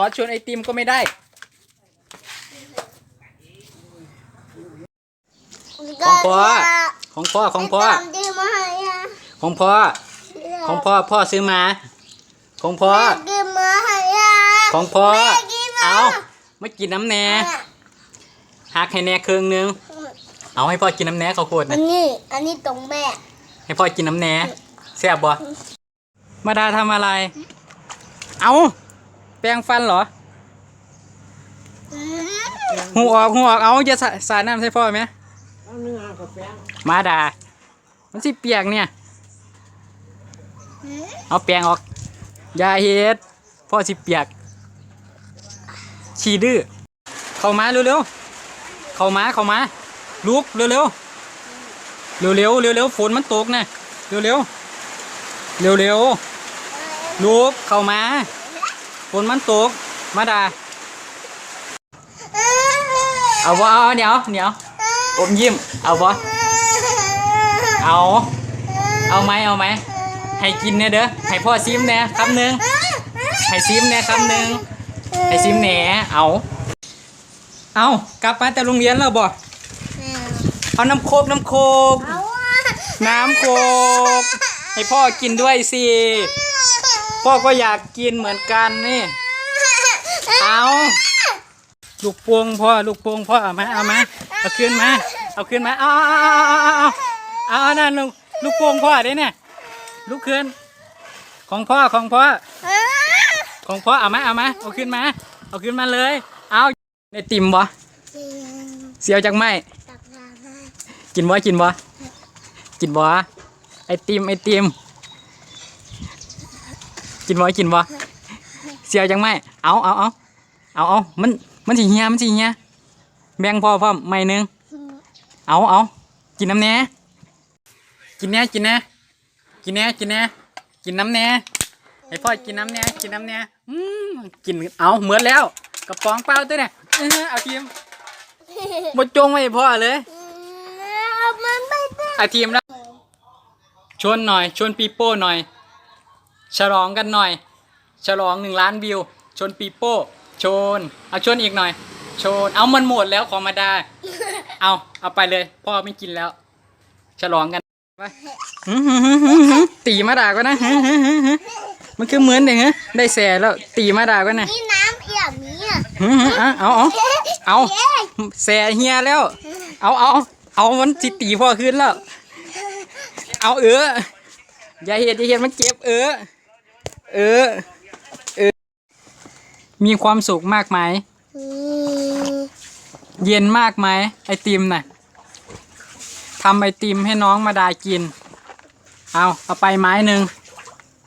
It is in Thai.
อชวนไอติมก็ไม่ได้ ของพ่อ ของพ่อ ของพ่อตามดีมาให้อะของพ่อ ของพ่อ พ่อซื้อมา ของพ่อ แม่กินมาให้อะของพ่อ แม่กินมาเอาไม่กินน้ำแหน่หักให้แหน่ครึ่งนึง เอาให้พ่อกินน้ำแหน่เขาวโคตรอันะ นนี้ อันนี้ตรงแม่ให้พ่อกินน้ำแหน่แซ่บบ่มาดาทำอะไร เอา แปรงฟันเหรออืมหูออกหูออกเอาจะสาสาดน้ำใส่พ่อไหมมาดา มันสิเปียกเนี่ยอืมเอาแปรงออกอย่าเฮ็ดพ่อสิเปียกชีดื้อเข้ามาเร็วๆเข้ามาเข้ามาลุกเร็วๆเร็วๆเร็วๆฝนมันตกนะเร็วๆเร็วๆลุกเข้ามา ฝนมันตก มาดา เอาบ่เอาเดี๋ยวเดี๋ยวอมยิ้ม เอาบ่เอา เอาไหมเอาไหม ให้กินเนี่ยเด้อ ให้พ่อซิมเนี่ยคำหนึ่งให้ซิมเนี่ยคำหนึ่งให้ซิมแหน่เอา เอากลับมาแต่โรงเรียนแล้วบ่เอาน้ำโคกน้ำโคกเอาอะน้ำโคกให้พ่อกินด้วยสิ พ่อก็อยากกินเหมือนกันนี่ เอาลูกโป่งพ่อลูกโป่งพ่อเอามาเอามาเอาขึ้นมาเอาขึ้นมาเอาเอาเอาเอาเอาเอาเอาเอานั่นลูกลูกโป่งพ่อเด้เนี่ยลูกขึ้น ของพ่อของพ่อของพ่อเอามาเอามาเอาขึ้นมาเอาขึ้นมาเลย เอาในติ่มบ่เสียวจากไหมตักน้ำมากินบ่กินบ่กินบ่ไอติมไอติม กินบ่กินบ่เสียวจังไหมเอาเอาเอาเอาเอามันมันสิเฮียมันสิเฮียแบ่งพ่อพร้อมไม่หนึงเอาเอากินน้ำแหน่กินแหน่กินแหน่กินแหน่กินแหน่กินน้ำแหน่ให้พ่อกินน้ำแหน่กินน้ำแหน่อืมกินเอาเหมือนแล้วกระป๋องเปล่าตัวเนี่ยเออเอาทีมหมดจงไว้ให้พ่อเลยเอามันไปได้อาทีมแล้วชวนหน่อยชวนปีโป้หน่อย ฉลองกันหน่อย ฉลองหนึ่งล้านวิวชวนปีโป้ชนเอาชวนอีกหน่อย ชนเอามันหมดแล้วของมาดาเอาเอาไปเลย พ่อไม่กินแล้ว ฉลองกันไปหึหึหึหึหึตีมาด่าก็นะหึหึหึหึมันคือเหมือนเด็กฮะได้แสแล้วตีมาด่าก็นะนี่น้ำเอี่ยมนี้อะหึหึเอาเอาเอาเอาแสเฮียแล้ว เอาเอาเอามันสิตีพ่อขึ้นแล้ว เอาเอออย่าเห็ดอย่าเห็ดมันเจ็บเออ เออ เออ มีความสุขมากไหม เย็นมากไหม ไอติมน่ะทำไอติมให้น้องมาดากิน เอา เอาไปไม้หนึ่ง